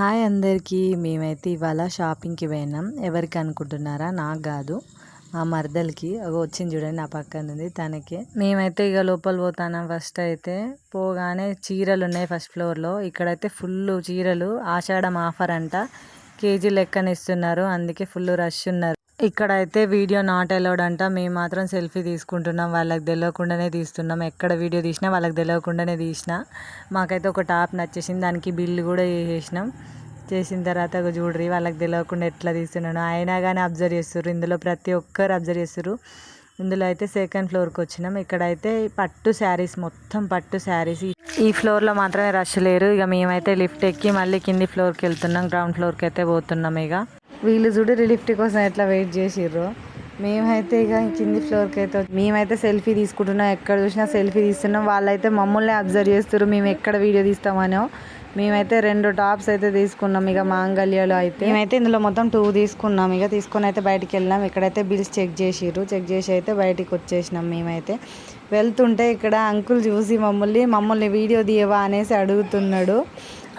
Hi అందరికీ. మేమైతే ఇవాళ షాపింగ్కి పోయినాం. ఎవరికి అనుకుంటున్నారా? నాకు కాదు. మా మరదలకి. అగో వచ్చింది చూడండి నా పక్కన ఉంది తనకి. మేమైతే ఇక లోపల పోతాను ఫస్ట్ అయితే పోగానే చీరలు ఉన్నాయి ఫస్ట్ ఫ్లోర్లో. ఇక్కడైతే ఫుల్ చీరలు. ఆషాఢం ఆఫర్ అంట. కేజీ లెక్కన ఇస్తున్నారు. అందుకే ఫుల్ రష్ ఉన్నారు. ఇక్కడైతే వీడియో నాట్ అలౌడ్ అంట. మేము మాత్రం సెల్ఫీ తీసుకుంటున్నాం. వాళ్ళకి తెలియకుండానే తీస్తున్నాం. ఎక్కడ వీడియో తీసినా వాళ్ళకి తెలియకుండానే తీసిన. మాకైతే ఒక టాప్ నచ్చేసింది. దానికి బిల్లు కూడా చేసేసినాం చేసిన తర్వాత చూడ్రి వాళ్ళకి తెలియకుండా ఎట్లా తీస్తున్నాను అయినా కానీ అబ్జర్వ్ చేస్తారు ఇందులో ప్రతి ఒక్కరు అబ్జర్వ్ చేస్తారు ఇందులో అయితే సెకండ్ ఫ్లోర్కి వచ్చినాం. ఇక్కడైతే పట్టు శారీస్ మొత్తం పట్టు శారీస్. ఈ ఫ్లోర్లో మాత్రమే రష్ లేరు. ఇక మేమైతే లిఫ్ట్ ఎక్కి మళ్ళీ కింది ఫ్లోర్కి వెళ్తున్నాం. గ్రౌండ్ ఫ్లోర్కి అయితే పోతున్నాం ఇక. వీళ్ళు చూడు లిఫ్ట్ కోసం ఎట్లా వెయిట్ చేసిర్రు. మేమైతే ఇక కింది ఫ్లోర్కి అయితే మేమైతే సెల్ఫీ తీసుకుంటున్నాం. ఎక్కడ చూసినా సెల్ఫీ తీస్తున్నాం. వాళ్ళైతే మమ్మల్ని అబ్జర్వ్ చేస్తారు మేము ఎక్కడ వీడియో తీస్తామనో. మేమైతే రెండు టాప్స్ అయితే తీసుకున్నాం ఇక మాంగల్యాలు అయితే. మేమైతే ఇందులో మొత్తం టూ తీసుకున్నాం ఇక తీసుకొని అయితే బయటికి వెళ్ళినాం. ఇక్కడైతే బిల్స్ చెక్ చేసిర్రు చెక్ చేసి అయితే బయటికి వచ్చేసినాం మేమైతే. వెళ్తుంటే ఇక్కడ అంకుల్ చూసి మమ్మల్ని మమ్మల్ని వీడియో తీయవా? అనేసి అడుగుతున్నాడు.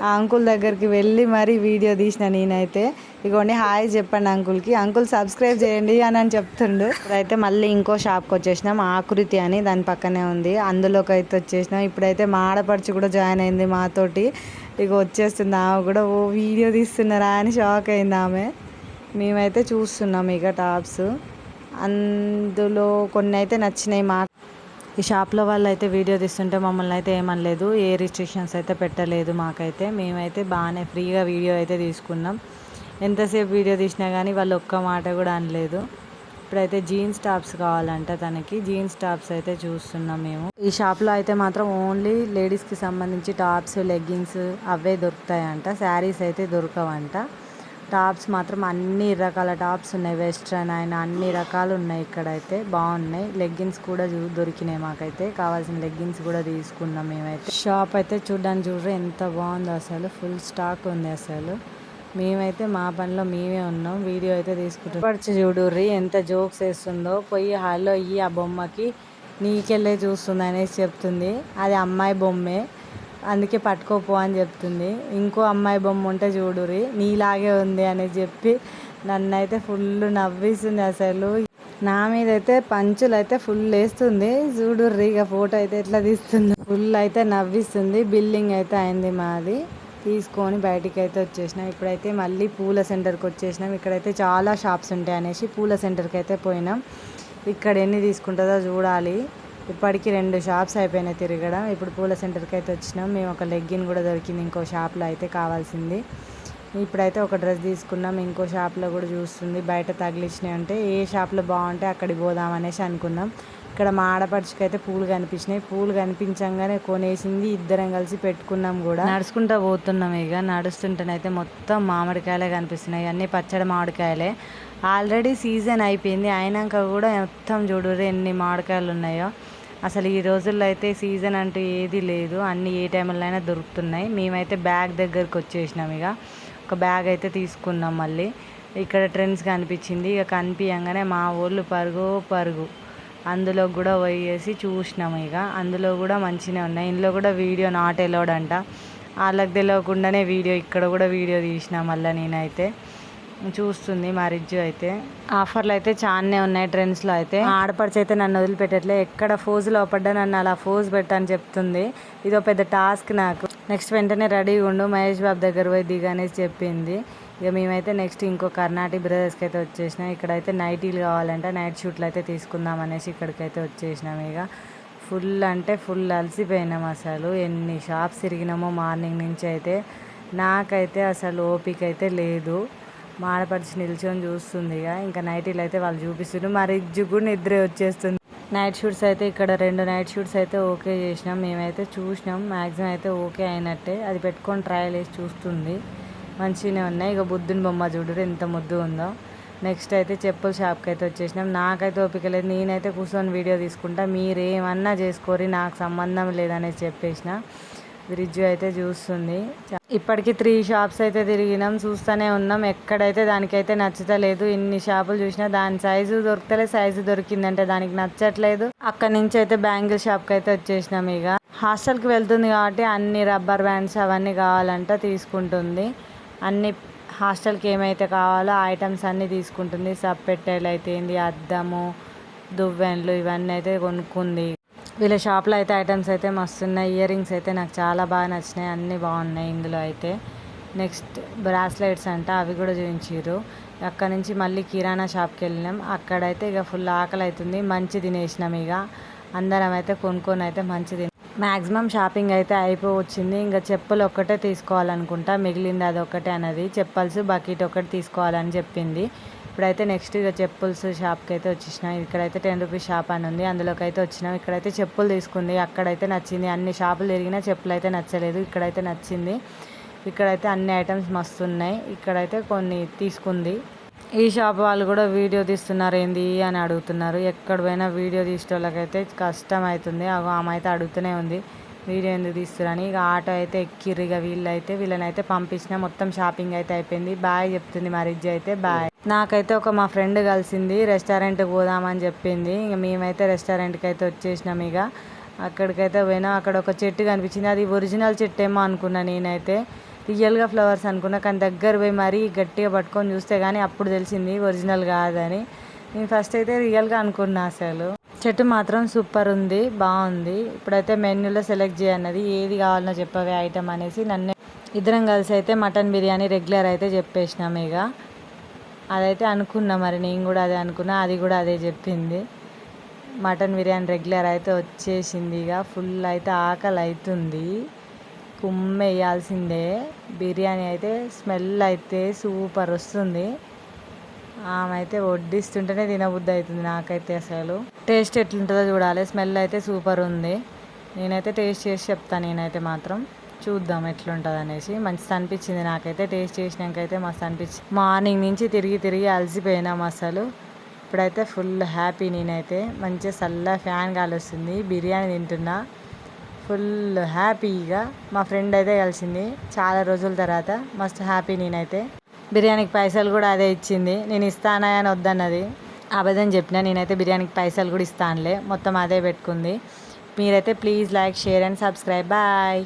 ఆ అంకుల్ దగ్గరికి వెళ్ళి మరీ వీడియో తీసిన నేనైతే. ఇగోండి హాయ్ చెప్పండి అంకుల్కి. అంకుల్ సబ్స్క్రైబ్ చేయండి అని అని చెప్తుండు. ఇప్పుడైతే మళ్ళీ ఇంకో షాప్కి వచ్చేసినాం ఆకృతి అని దాని పక్కనే ఉంది. అందులోకి అయితే వచ్చేసినాం. ఇప్పుడైతే మా ఆడపడుచు కూడా జాయిన్ అయింది మాతోటి. ఇక వచ్చేస్తుంది ఆమె కూడా ఓ వీడియో తీస్తున్నారా? అని షాక్ అయింది ఆమె. మేమైతే చూస్తున్నాం ఇక టాప్స్. అందులో కొన్ని అయితే నచ్చినాయి మా ఈ షాప్లో వాళ్ళు అయితే వీడియో తీస్తుంటే మమ్మల్ని అయితే ఏమనలేదు. ఏ రిస్ట్రిక్షన్స్ అయితే పెట్టలేదు మాకైతే. మేమైతే బాగానే ఫ్రీగా వీడియో అయితే తీసుకున్నాం. ఎంతసేపు వీడియో తీసినా కానీ వాళ్ళు ఒక్క మాట కూడా అనలేదు. ఇప్పుడైతే జీన్స్ టాప్స్ కావాలంట తనకి. జీన్స్ టాప్స్ అయితే చూస్తున్నాం మేము. ఈ షాప్లో అయితే మాత్రం ఓన్లీ లేడీస్కి సంబంధించి టాప్స్ లెగ్గింగ్స్ అవే దొరుకుతాయంట. శారీస్ అయితే దొరకవంట. టాప్స్ మాత్రం అన్ని రకాల టాప్స్ ఉన్నాయి. వెస్ట్రన్ అయినా అన్ని రకాలు ఉన్నాయి ఇక్కడైతే. బాగున్నాయి. లెగ్గిన్స్ కూడా చూ దొరికినాయి మాకైతే. కావాల్సిన లెగ్గిన్స్ కూడా తీసుకున్నాం మేమైతే. షాప్ అయితే చూడడానికి చూడరు ఎంత బాగుందో అసలు. ఫుల్ స్టాక్ ఉంది అసలు. మేమైతే మా పనిలో మేమే ఉన్నాం. వీడియో అయితే తీసుకుంటాం పడిచి చూడుర్రి ఎంత జోక్స్ వేస్తుందో. పోయి హాల్లో అయ్యి ఆ బొమ్మకి నీకెళ్ళే చూస్తుంది అనేసి చెప్తుంది. అది అమ్మాయి బొమ్మే. అందుకే పట్టుకోపో అని చెప్తుంది. ఇంకో అమ్మాయి బొమ్మ ఉంటే చూడురి నీలాగే ఉంది అని చెప్పి నన్ను అయితే ఫుల్ నవ్విస్తుంది అసలు. నా మీద అయితే పంచులు అయితే ఫుల్ వేస్తుంది. చూడుర్రి ఇక ఫోటో అయితే ఎట్లా తీస్తుంది. ఫుల్ అయితే నవ్విస్తుంది. బిల్డింగ్ అయితే అయింది మాది. తీసుకొని బయటికి అయితే వచ్చేసినాం. ఇప్పుడైతే మళ్ళీ పూల సెంటర్కి వచ్చేసినాం. ఇక్కడైతే చాలా షాప్స్ ఉంటాయి అనేసి పూల సెంటర్కి అయితే పోయినాం. ఇక్కడ ఎన్ని తీసుకుంటుందో చూడాలి. ఇప్పటికి రెండు షాప్స్ అయిపోయినాయి తిరగడం. ఇప్పుడు పూల సెంటర్కి అయితే వచ్చినాం. మేము ఒక లెగ్గిన్ కూడా దొరికింది ఇంకో షాప్లో అయితే కావాల్సింది. ఇప్పుడైతే ఒక డ్రెస్ తీసుకున్నాం. ఇంకో షాప్లో కూడా చూస్తుంది. బయట తగిలిచ్చినాయి అంటే ఏ షాప్లో బాగుంటే అక్కడికి పోదాం అనేసి అనుకున్నాం. ఇక్కడ మా ఆడపడుచుకి అయితే పూలు కనిపించినాయి. పూలు కనిపించగానే కొనేసింది ఇద్దరం కలిసి పెట్టుకున్నాం కూడా. నడుచుకుంటూ పోతున్నాం ఇక. నడుస్తుంటేనైతే మొత్తం మామిడికాయలే కనిపిస్తున్నాయి. అన్నీ పచ్చడి మామిడికాయలే. ఆల్రెడీ సీజన్ అయిపోయింది. అయినాక కూడా మొత్తం చూడరు ఎన్ని మామిడికాయలు ఉన్నాయో. అసలు ఈ రోజుల్లో అయితే సీజన్ అంటూ ఏది లేదు. అన్నీ ఏ టైంలో అయినా దొరుకుతున్నాయి. మేమైతే బ్యాగ్ దగ్గరకు వచ్చేసినాం ఇక. ఒక బ్యాగ్ అయితే తీసుకున్నాం మళ్ళీ. ఇక్కడ ట్రెండ్స్ కనిపించింది. ఇక కనిపించగానే మా ఊళ్ళు పరుగు పరుగు. అందులో కూడా పోయేసి చూసినాము ఇక. అందులో కూడా మంచిగా ఉన్నాయి. ఇందులో కూడా వీడియో నాట్ ఎలోడ్ అంట. వాళ్ళకి తెలియకుండానే వీడియో ఇక్కడ కూడా వీడియో తీసిన మళ్ళీ నేనైతే. చూస్తుంది మ్యారేజ్ అయితే. ఆఫర్లు అయితే చాలానే ఉన్నాయి ట్రెండ్స్లో అయితే. ఆడపడిచి అయితే నన్ను వదిలిపెట్టట్లే. ఎక్కడ ఫోజ్ లోపడ్డా నన్ను అలా ఫోజ్ పెట్టని చెప్తుంది. ఇదో పెద్ద టాస్క్ నాకు. నెక్స్ట్ వెంటనే రెడీగా ఉండు. మహేష్ బాబు దగ్గర పోయి దిగనేసి చెప్పింది. ఇక మేమైతే నెక్స్ట్ ఇంకో కర్ణాటక బ్రదర్స్కి అయితే వచ్చేసినాం. ఇక్కడైతే నైటీలు కావాలంటే నైట్ షూట్లు అయితే తీసుకుందాం అనేసి ఇక్కడికైతే వచ్చేసినాం ఇక. ఫుల్ అంటే ఫుల్ అలసిపోయినాం అసలు. ఎన్ని షాప్స్ తిరిగినామో మార్నింగ్ నుంచి అయితే నాకైతే అసలు ఓపిక అయితే లేదు. మాడపరిచి నిల్చొని చూస్తుంది ఇక. ఇంకా నైటీలు అయితే వాళ్ళు చూపిస్తున్నారు మరి ఇజ్జు కూడా నిద్ర వచ్చేస్తుంది. నైట్ షూట్స్ అయితే ఇక్కడ రెండు నైట్ షూట్స్ అయితే ఓకే చేసినాం. మేమైతే చూసినాం. మ్యాక్సిమం అయితే ఓకే అయినట్టే. అది పెట్టుకొని ట్రయల్ వేసి చూస్తుంది. మంచిగానే ఉన్నాయి. ఇక బుద్ధుని బొమ్మ చూడరు ఎంత ముద్దు ఉందో. నెక్స్ట్ అయితే చెప్పుల షాప్కి అయితే వచ్చేసినాం. నాకైతే ఓపిక లేదు. నేనైతే కూర్చొని వీడియో తీసుకుంటా. మీరు ఏమన్నా చేసుకోరి నాకు సంబంధం లేదనేసి చెప్పేసిన. బ్రిడ్జ్ అయితే చూస్తుంది. ఇప్పటికీ త్రీ షాప్స్ అయితే తిరిగినాం. చూస్తూనే ఉన్నాం. ఎక్కడైతే దానికైతే నచ్చతలేదు ఇన్ని షాపులు చూసినా దాని సైజు దొరకలే సైజు దొరికిందంటే దానికి నచ్చట్లేదు. అక్కడ నుంచి అయితే బ్యాంగిల్ షాప్కి అయితే వచ్చేసినాం ఇక హాస్టల్కి వెళ్తుంది కాబట్టి అన్ని రబ్బర్ బ్యాండ్స్ అవన్నీ కావాలంట తీసుకుంటుంది. అన్ని హాస్టల్కి ఏమైతే కావాలో ఆ ఐటమ్స్ అన్నీ తీసుకుంటుంది. సప్పెట్టెలు అయితే ఏంది? అద్దము దువ్వెన్లు ఇవన్నీ అయితే కొనుక్కుంది. వీళ్ళ షాప్లో అయితే ఐటమ్స్ అయితే మస్తు ఉన్నాయి ఇయర్ రింగ్స్ అయితే నాకు చాలా బాగా నచ్చినాయి. అన్నీ బాగున్నాయి ఇందులో అయితే. నెక్స్ట్ బ్రాస్లెట్స్ అంట అవి కూడా చూపించారు అక్కడ నుంచి మళ్ళీ కిరాణా షాప్కి వెళ్ళినాం. అక్కడైతే ఇక ఫుల్ ఆకలి అవుతుంది మంచి తినేసినాం ఇక. అందరం అయితే కొనుక్కొని అయితే మంచి తిన మ్యాక్సిమం షాపింగ్ అయితే అయిపోవచ్చింది. ఇంకా చెప్పులు ఒక్కటే తీసుకోవాలనుకుంటా. మిగిలింది అది ఒకటే అన్నది. చెప్పల్స్ బకెట్ ఒకటి తీసుకోవాలని చెప్పింది. ఇప్పుడైతే నెక్స్ట్ ఇక చెప్పుల్స్ షాప్కి అయితే వచ్చేసినాం. ఇక్కడైతే టెన్ రూపీస్ షాప్ అని ఉంది. అందులోకి అయితే వచ్చినాం. ఇక్కడైతే చెప్పులు తీసుకుంది. అక్కడైతే నచ్చింది. అన్ని షాపులు తిరిగినా చెప్పులు అయితే నచ్చలేదు. ఇక్కడైతే నచ్చింది. ఇక్కడైతే అన్ని ఐటమ్స్ మస్తు ఉన్నాయి. ఇక్కడైతే కొన్ని తీసుకుంది. ఈ షాప్ వాళ్ళు కూడా వీడియో తీస్తున్నారు ఏంది అని అడుగుతున్నారు. ఎక్కడ పోయినా వీడియో తీసేటోళ్ళకైతే కష్టం అవుతుంది అగో ఆమె అయితే అడుగుతూనే ఉంది. వీడియో ఎందుకు తీస్తున్నారని ఇక ఆటో అయితే ఎక్కిర్రు. ఇక వీళ్ళైతే వీళ్ళనైతే పంపించిన. మొత్తం షాపింగ్ అయితే అయిపోయింది. బాయ్ చెప్తుంది మా అయితే బాయ్. నాకైతే ఒక మా ఫ్రెండ్ కలిసింది. రెస్టారెంట్కి పోదామని చెప్పింది. ఇక మేమైతే రెస్టారెంట్కి అయితే వచ్చేసినాం ఇక అక్కడికైతే పోయినాం అక్కడ ఒక చెట్టు కనిపించింది. అది ఒరిజినల్ చెట్టు ఏమో అనుకున్నా నేనైతే. రియల్గా ఫ్లవర్స్ అనుకున్నా కానీ దగ్గర పోయి మరీ గట్టిగా పట్టుకొని చూస్తే కానీ అప్పుడు తెలిసింది ఒరిజినల్ కాదని. నేను ఫస్ట్ అయితే రియల్గా అనుకున్నా అసలు. చెట్టు మాత్రం సూపర్ ఉంది బాగుంది. ఇప్పుడైతే మెన్యూలో సెలెక్ట్ చేయన్నది ఏది కావాలనో చెప్పవే ఐటమ్ అనేసి నన్ను ఇద్దరం కలిసి అయితే మటన్ బిర్యానీ రెగ్యులర్ అయితే చెప్పేసినాం ఇక. అదైతే అనుకున్నా మరి నేను కూడా అదే అనుకున్నా అది కూడా అదే చెప్పింది. మటన్ బిర్యానీ రెగ్యులర్ అయితే వచ్చేసింది ఇక ఫుల్ అయితే ఆకలి అవుతుంది. కుమ్మ వేయాల్సిందే. బిర్యానీ అయితే స్మెల్ అయితే సూపర్ వస్తుంది. ఆమె అయితే వడ్డిస్తుంటేనే తినబుద్ధి అవుతుంది నాకైతే అసలు. టేస్ట్ ఎట్లుంటుందో చూడాలి. స్మెల్ అయితే సూపర్ ఉంది. నేనైతే టేస్ట్ చేసి చెప్తాను నేనైతే మాత్రం. చూద్దాం ఎట్లుంటుంది అనేసి మంచిది అనిపించింది నాకైతే. టేస్ట్ చేసినాకైతే మస్తు అనిపించింది మార్నింగ్ నుంచి తిరిగి తిరిగి అలసిపోయినాం అసలు. ఇప్పుడైతే ఫుల్ హ్యాపీ నేనైతే. మంచిగా చల్ల ఫ్యాన్ గాలి వస్తుంది. బిర్యానీ తింటున్నా. ఫుల్ హ్యాపీగా మా ఫ్రెండ్ అయితే కలిసింది చాలా రోజుల తర్వాత. మస్తు హ్యాపీ నేనైతే. బిర్యానీకి పైసలు కూడా అదే ఇచ్చింది. నేను ఇస్తానా అని వద్దన్నది. అబద్ధం చెప్పిన నేనైతే బిర్యానీకి పైసలు కూడా ఇస్తానులే. మొత్తం అదే పెట్టుకుంది. మీరైతే please like share and subscribe. Bye.